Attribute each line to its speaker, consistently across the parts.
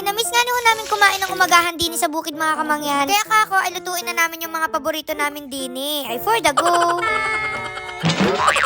Speaker 1: Ay, namiss nga ho namin kumain ng umagahan din sa bukid mga kamangyan. Kaya kako, ay lutuin na namin yung mga paborito namin din eh. Ay, for the go!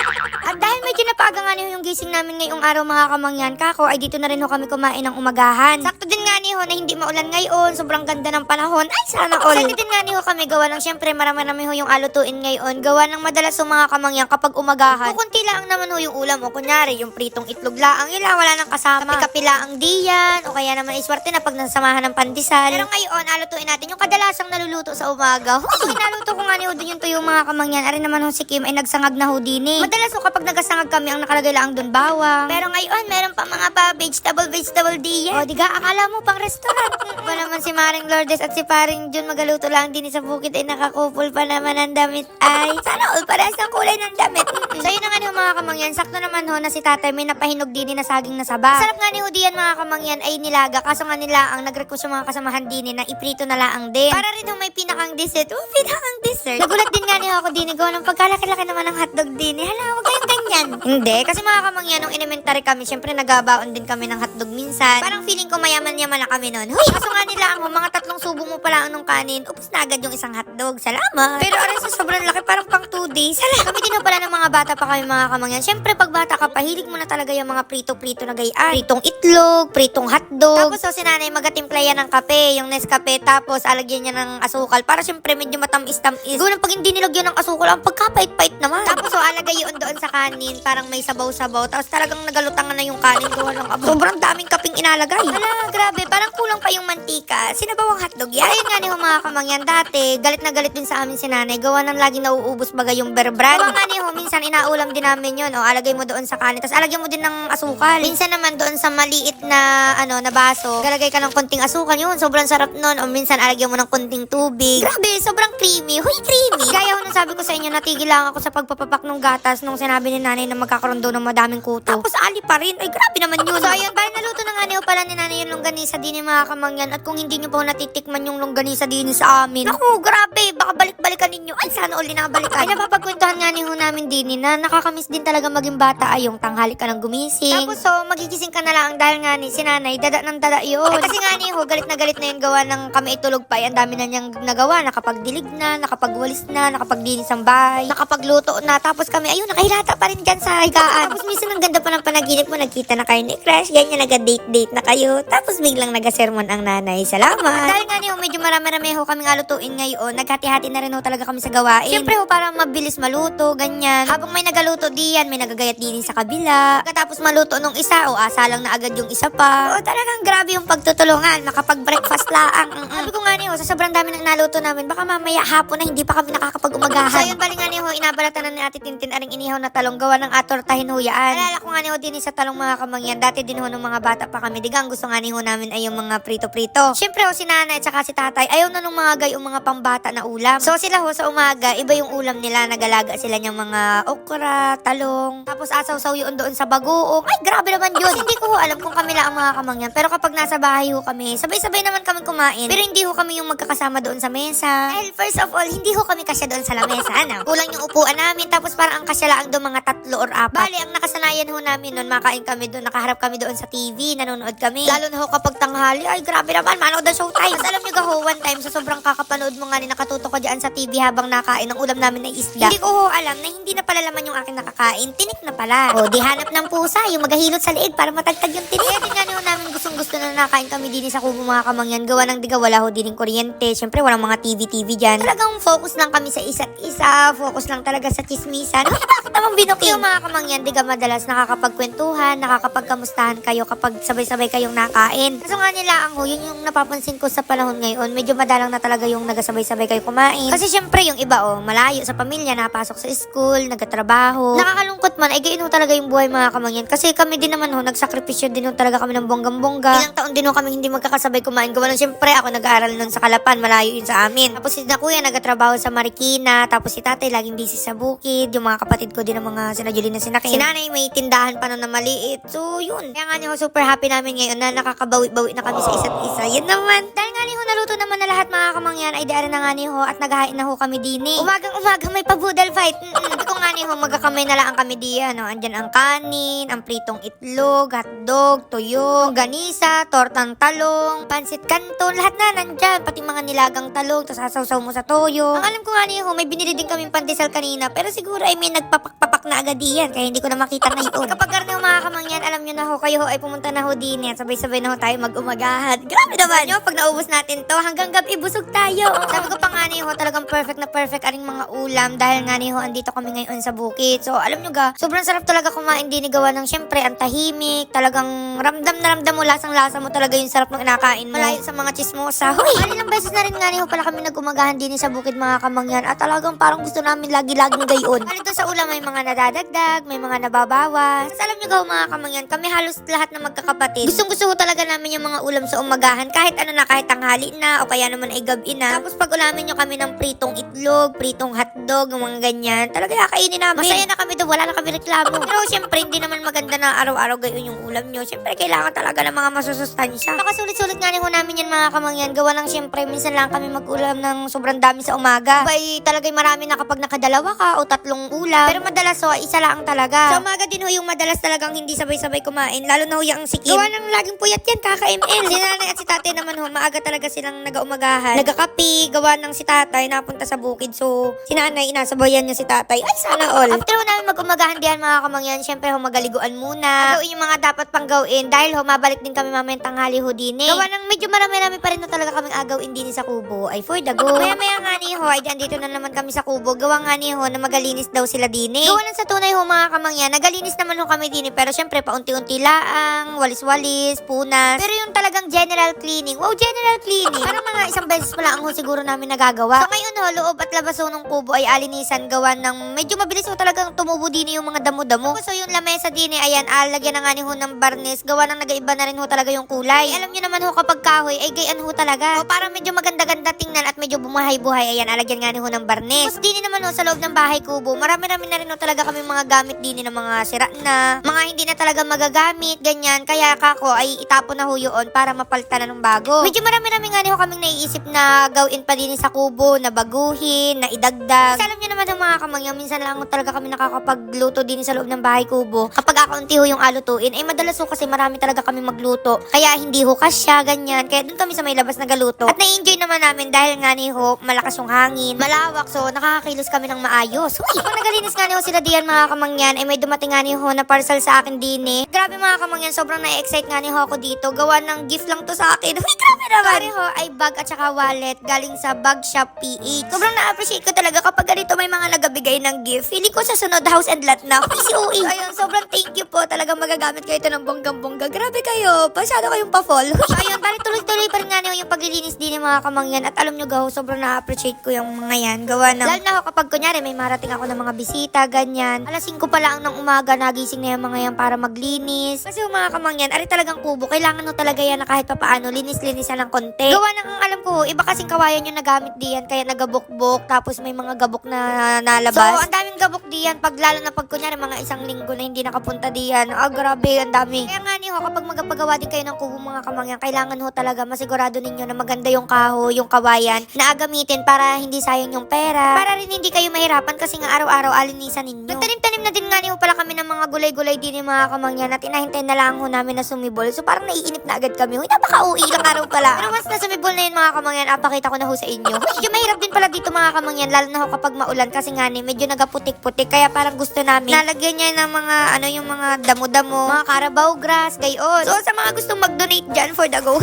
Speaker 1: At dahil medyo napaga nga yung gising namin ngayong araw mga kamangyan, kako, ay dito na rin ho kami kumain ng umagahan. Sakto din nga niyo na hindi maulan ngayon, sobrang ganda ng panahon. Ay, sana all. Excited din nga niyo kami gawa ng syempre marami-rami ho yung alutuin ngayon. Gawa ng madalas yung mga kamangyan kapag umagahan. Kukunti lang naman ho yung ulam o kunyari yung pritong itlog laang ila, wala nang kasama. Kapila ang diyan o kaya naman iswerte na pag nasamahan ng pandesal. Pero ngayon, alutuin natin yung kadalasang naluluto sa umaga. Hoy, naluto ko nga niyo din yung tuyong mga kamangyan. Ari naman ho si Kim ay nagsangag na ho din eh. Madalas ho kapag nagasangag kami ang nakalagay lang doon bawang. Pero ngayon, meron pa mga pa vegetable vegetable diyan. O, diga, akala mo pang restaurant. ba naman si Maring Lourdes at si Paring Jun magaluto lang din sa bukid ay nakakupol pa naman ang damit ay. Sana all parehas ng kulay ng damit. so yun na nga niyo mga kamangyan. Sakto naman ho na si tatay may napahinog din na saging na saba. Sarap nga ni ho diyan mga kamangyan ay nilaga. Kaso nga nila ang nag-request yung mga kasamahan din na iprito na laang din. Para rin ho may pinakang dessert. Oh, pinakang dessert. Nagulat din nga ni ako din. Gawa ng pagkalaki-laki naman ng hotdog din. Hala, huwag kayong ganyan. Hindi, kasi mga kamangyan, nung elementary kami, syempre nagabaon din kami ng hotdog minsan. Parang feeling ko mayaman-yaman na kami noon. Hoy, kaso nga nila ang mga tatlong subo mo pala ang nung kanin, upos na agad yung isang hotdog. Salamat. Pero aray sa sobrang laki, parang pang 2 days. Hala, kami din pala ng mga bata pa kami mga kamangyan. Syempre, pag bata ka, pahilig mo na talaga yung mga prito-prito na gayaan. Pritong itlog, pritong hotdog. Tapos so, si nanay magatimpla yan ng kape, yung Nescafe, tapos alagyan niya ng asukal. Para syempre, medyo matamis-tamis. Gawin pag hindi nilagyan ng asukal, ang pagkapait-pait naman. Tapos so, alagay yun doon sa kanin, parang may sabaw-sabaw. Tapos talagang nagalutangan na yung kanin. Gawa ng abo. Sobrang daming kaping inalagay. Ala, grabe. Parang kulang pa yung mantika. Sinabaw ang hotdog yan. Ayun nga ni ho, mga kamangyan. Dati, galit na galit din sa amin si nanay. Gawa ng laging nauubos baga yung bear brand. Gawa nga ni ho, minsan inaulam din namin yun. O, alagay mo doon sa kanin. Tapos alagyan mo din ng asukal. Minsan naman doon sa maliit na, ano, na baso. Galagay ka ng konting asukal yun. Sobrang sarap nun. O minsan alagyan mo ng konting tubig. Grabe, sobrang creamy. Huy, creamy. Gaya ho nung sabi ko sa inyo, natigil lang ako sa pagpapapak ng gatas nung sinabi ni nanay na magkakaroon daw ng madaming kuto. Tapos ali pa rin. Ay, grabe naman yun. So, ayun, bali naluto na nga niyo pala ni nanay yung longganisa din mga kamangyan. At kung hindi niyo pa natitikman yung longganisa din sa amin. Naku, grabe. Baka balik-balikan ninyo. Ay, sana uli nakabalikan. Ay, napapagkwentuhan nga ni ho namin din na nakakamiss din talaga maging bata ay yung tanghali ka ng gumising. Tapos, so, magigising ka na lang dahil nga ni si nanay, dada ng dada yun. Ay, kasi nga ni ho, galit na galit na yung gawa ng kami itulog pa. Ay, ang dami na niyang nagawa. Nakapagdilig na, nakapagwalis na, nakapaglinis ang bahay, nakapagluto na. Tapos kami, ayun, nakahilata pa rin dyan sa higaan. Tapos minsan ang ganda pa ng panaginip mo, nagkita na kayo ni Crush, ganyan, naga-date-date na kayo. Tapos biglang nagasermon ang nanay. Salamat! Dahil nga niyo, medyo marami-rami ho kaming alutuin ngayon. Naghati-hati na rin ho talaga kami sa gawain. Siyempre ho, para mabilis maluto, ganyan. Habang may nagaluto diyan, may nagagayat din sa kabila. Pagkatapos maluto nung isa, o asa lang na agad yung isa pa. O talagang grabe yung pagtutulungan. Makapag-breakfast laang. Mm-mm. Sabi ko nga niyo, sa sobrang dami ng naluto namin, baka mamaya hapon na hindi pa kami nakakapag-umagahan. So yun, bali nga niyo, inabalatan na ni Ate Tintin aring inihaw na talong gawa ng atortahin ho yaan. Alala ko nga niyo din sa talong mga kamangyan. Dati din ho nung mga bata pa kami. Digang gusto nga niyo namin ay yung mga prito-prito. Siyempre ho, si nanay at saka si tatay, ayaw na nung mga gayong mga pambata na ulam. So sila ho, sa umaga, iba yung ulam nila. Nagalaga sila ng mga okra, talong. Tapos asaw-saw yun doon sa bagoong. Ay, grabe naman yun. Hindi ko ho alam kung kami lang ang mga kamangyan. Pero kapag nasa bahay ho kami, sabay-sabay naman kami kumain. Pero hindi ho kami yung magkakasama doon sa mesa. Dahil first of all, hindi ho kami kasya doon sa lamesa. Ano? Kulang yung upuan namin. Tapos parang ang kasya lang doon mga tatlo or apat. Bali, ang nakasanayan ho namin noon, makain kami doon, nakaharap kami doon sa TV, nanonood kami. Lalo na ho kapag tanghali, ay grabe naman, manood ng showtime. Tapos alam nyo ga ho, one time, sa sobrang kakapanood mo nga ni nakatutok ko dyan sa TV habang nakain ang ulam namin na isda. Hindi ko ho alam na hindi na pala laman yung aking nakakain, tinik na pala. O, di hanap ng pusa, yung magahilot sa liig para matagtag yung tinik. Kaya din nga ho namin gustong gusto na nakain kami din sa kubo mga kamangyan. Gawa ng diga, wala ho din yung kuryente. Siyempre, walang mga TV-TV dyan. Talagang focus lang kami sa isa't isa, focus lang talaga sa chismisan. Ay, bakit naman binuking? Yung mga kamangyan, diga madalas nakakapagkwentuhan, nakakapagkamustahan kayo kapag sabay-sabay kayong nakain. Kaso nga nila ang yun yung napapansin ko sa panahon ngayon, medyo madalang na talaga yung nagasabay-sabay kayo kumain. Kasi syempre yung iba oh, malayo sa pamilya, napasok sa school, nagkatrabaho. Nakakalungkot man, ay gayon ho talaga yung buhay mga kamangyan. Kasi kami din naman ho, nagsakripisyo din ho talaga kami ng bonggang-bongga. Ilang taon din ho kami hindi magkakasabay kumain. Gawa ng syempre ako nag-aaral nun sa Kalapan, malayo yun sa amin. Tapos si na kuya nagkatrabaho sa Marikina, tapos si tatay laging busy sa bukid, yung mga kapatid ko din ng mga sina Julina Sinakin. Si nanay may tindahan pa nun na maliit. So yun, kaya nga niyo super happy namin ngayon na nakakabawi-bawi na kami sa isa't isa. Yun naman, dahil nga niyo naluto naman na lahat mga kamangyan ay diara na nga ni ho at naghahain na ho kami dini. Umagang umaga may pabudal fight. Mm-mm. Ko nga ni ho magkakamay na lang kami diyan. No? Andyan ang kanin, ang pritong itlog, hotdog, tuyo, ganisa, tortang talong, pansit kanton, lahat na nandyan. Pati mga nilagang talong, tapos sasaw mo sa toyo. Ang alam ko nga ni ho, may binili din kaming pandesal kanina, pero siguro ay may nagpapak-papak na agad diyan, kaya hindi ko na makita ngayon. Kapag karne ho mga kamangyan, alam nyo na ho, kayo ho ay pumunta na ho din at sabay-sabay na ho tayo mag-umagahan. Grabe naman nyo, pag naubos natin to, hanggang gabi busog tayo. Sabi ko pa nga ni ho, talagang perfect na perfect aring mga ulam dahil nga ni ho, andito kami ngayon sa bukid. So, alam nyo ga, sobrang sarap talaga kumain din gawa ng syempre, ang tahimik, talagang ramdam na ramdam mo, lasang-lasa mo talaga yung sarap ng inakain mo. Malayo sa mga chismosa. Hoy! Ilang beses na rin nga ni ho pala kami nag-umagahan din sa bukid mga kamangyan at talagang parang gusto namin lagi-laging gayon. Doon sa ulam may mga nadadagdag, may mga nababawas. Tapos alam nyo ga mga kamangyan, kami halos lahat na magkakapatid. Gustong gusto ko talaga namin yung mga ulam sa umagahan kahit ano na, kahit tanghali na o kaya naman ay gabi na. Tapos pag ulamin nyo kami ng pritong itlog, pritong hotdog, mga ganyan, talaga kakainin namin. Masaya na kami doon, wala na kami reklamo. Pero syempre, hindi naman maganda na araw-araw gayon yung ulam nyo. Syempre, kailangan talaga ng mga masusustansya. Baka sulit-sulit nga rin namin yan mga kamangyan. Gawa ng syempre, minsan lang kami mag-ulam ng sobrang dami sa umaga. Bay, talagang marami na kapag nakadalawa ka o tatlong ulam. Pero madalas ho, isa lang talaga. Sa umaga din ho yung madalas talagang hindi sabay-sabay kumain. Lalo na ho yung sikim. Gawa ng laging puyat yan, kaka-ML. Si nanay at si tatay naman ho, maaga talaga silang nag-umagahan. Nagakapi, gawa ng si tatay, napunta sa bukid. So, si nanay, inasabayan niya si tatay. Ay, sana all. After ho namin mag-umagahan diyan mga kamangyan, syempre ho, magaliguan muna. Gawin yung mga dapat pang gawin. Dahil ho, mabalik din kami mamayang tanghali ho din eh. Gawa ng medyo marami-rami pa rin ho talaga kaming agawin din sa kubo. Ay, for the go. Maya-maya nga ni ho, ay dyan dito na naman kami sa kubo. Gawa nga ni ho na magalinis daw sila din eh. Gawa ng sa tunay ho mga kamangyan, nagalinis naman ho kami din eh. Pero syempre, paunti-unti laang, walis-walis, punas. Pero yung talagang general cleaning, wow, general cleaning. Parang mga isang beses pa lang ho siguro namin nagagawa. So ngayon ho, loob at labas ho ng kubo ay alinisan gawa ng medyo mabilis ho talagang tumubo din yung mga damo-damo. So yung lamesa din eh, ayan, alagyan na nga ni ho ng barnis. Gawa ng nagaiba na rin ho talaga yung kulay. Alam niyo naman ho kapag kahoy ay gayan ho talaga. O parang medyo maganda-ganda tingnan at medyo bumahay-buhay. Ayan, alagyan nga ni ho ng barnis. Tapos din naman ho sa loob ng bahay kubo, marami-rami na rin ho talaga kami mga gamit din ng mga sira na, mga hindi na talaga magagamit, ganyan. Kaya kako ay itapon na ho yun para mapalitan na ng bago. Medyo marami-rami nga ho kaming naiisip na gawin pa din sa kubo, na baguhin, na idagdag. Kasi alam niyo naman ho mga kamangyan, minsan lang talaga kami nakakapagluto din sa loob ng bahay kubo. Kapag akaunti ho yung alutuin, ay madalas ho kasi marami talaga kami magluto. Kaya hindi ho kasya, ganyan. Kaya dun kami sa may labas na galuto. At na-enjoy naman namin dahil nga ni ho, malakas yung hangin, malawak, so nakakakilos kami ng maayos. Uy, kung nagalinis nga ni ho sila diyan mga kamangyan, ay may dumating nga ni ho na parcel sa akin din eh. Grabe mga kamangyan, sobrang na-excite nga ni ho ako dito. Gawa ng gift lang to sa akin. Uy, grabe naman. Sorry ho, ay bag at saka wallet galing sa Bag Shop PH. Sobrang na-appreciate ko talaga kapag ganito may mga nagabigay ng gift. Feeling ko sa sunod house and lot na. PCOE. Ayun, sobrang thank you po. Talagang magagamit kayo ito ng bonggang-bongga. Grabe kayo. Pasyado kayong pa-fall. Ayun, bali tuloy-tuloy pa rin nga yung paglilinis din ng mga kamangyan. At alam nyo gaho, sobrang na-appreciate ko yung mga yan. Gawa ng, lalo na ako kapag kunyari may marating ako ng mga bisita, ganyan. Alas 5 pa lang ng umaga, nagising na yung mga yan para maglinis. Kasi yung mga kamangyan, ari talagang kubo. Kailangan no talaga yan na kahit papaano, linis-linisan ng konti. Gawa ng, ang alam ko, iba kasing kawayan yung nagamit diyan, kaya nagabukbok, tapos may mga gabok na nalabas. So, ang daming gabok diyan, pag lalo na pag kunyari mga isang linggo na hindi nakapunta diyan. Ah, grabe, ang dami. Kaya nga ni ho, kapag magpagawa din kayo ng kubo mga kamangyan, kailangan ho talaga masigurado ninyo na maganda yung kaho, yung kawayan, na agamitin para hindi sayang yung pera. Para rin hindi kayo mahirapan kasi nga araw-araw alinisan ninyo. Nagtanim-tanim na din nga ni ho pala kami ng mga gulay-gulay din yung mga kamangyan at inahintay na lang ho namin na sumibol. So parang naiinip na agad kami. Uy, napaka-uwi lang araw pala. Pero once na sumibol na yun mga kamangyan, apakita ko na ho sa inyo. Medyo mahirap din pala dito mga kamangyan, lalo na ho kapag maulan kasi nga ni, medyo nagaputik-putik. Kaya parang gusto namin, nalagyan niya ng mga, ano yung mga damo-damo, mga carabao grass, gayon. So sa mga gustong mag-donate dyan for the go,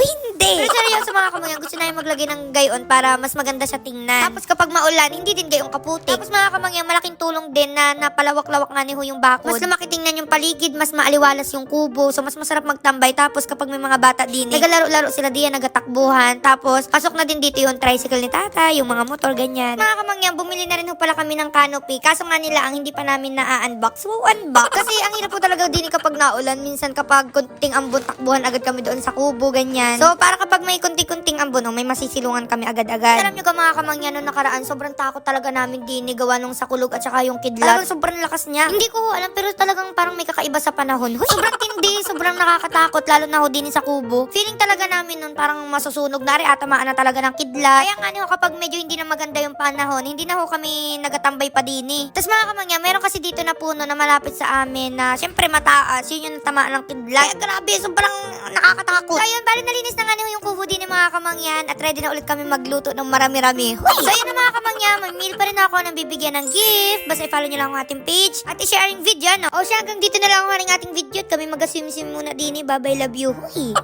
Speaker 1: hindi. Pero seryoso mga kamangyan, gusto namin maglagay ng gayon para mas maganda siya tingnan. Tapos kapag maulan, hindi din gayong kaputik. Tapos mga kamangyan, malaking tulong din na napalawak-lawak nga ni ho yung bakod. Mas lumaki tingnan yung paligid, mas maaliwalas yung kubo. So mas masarap magtambay. Tapos kapag may mga bata din, eh, nagalaro-laro sila diyan, nagatakbuhan. Tapos pasok na din dito yung tricycle ni tata, yung mga motor, ganyan. Mga kamangyan, bumili na rin ho pala kami ng canopy. Kaso nga nila ang hindi pa namin na-unbox. So, unbox. Kasi ang hirap po talaga din kapag naulan. Minsan kapag kunting ambon, takbuhan agad kami doon sa kubo, ganyan. So, para kapag may kunti-kunting ambon, may masisilungan kami agad-agad. Alam nyo ka mga kamangyan, nung nakaraan, sobrang takot talaga namin din gawa nung sa kulog at saka yung kidlat. Talagang sobrang lakas niya. Hindi ko alam pero talagang parang may kakaiba sa panahon. Huy, sobrang tindi, sobrang nakakatakot lalo na ho din sa kubo. Feeling talaga namin nun parang masusunog na rin at tamaan na talaga ng kidlat. Kaya nga niyo kapag medyo hindi na maganda yung panahon, hindi na ho kami nagatambay pa din eh. Tapos mga kamangyan, meron kasi dito na puno na malapit sa amin na syempre mataas, yun yung tamaan ng kidlat. Kaya grabe, sobrang nakakatakot. So ayun, bali nalinis na nga niyo yung kubo din ng mga kamangyan at ready na ulit kami magluto ng marami-rami. So ayun na mga kamangyan, meal pa rin ako ng bibigyan ng gift. Basta i-follow nyo lang ang ating page at i-share yung video, no? O siya, hanggang dito na lang ang ating video kami mag-swim-swim muna din eh. Bye-bye, love you. Huy!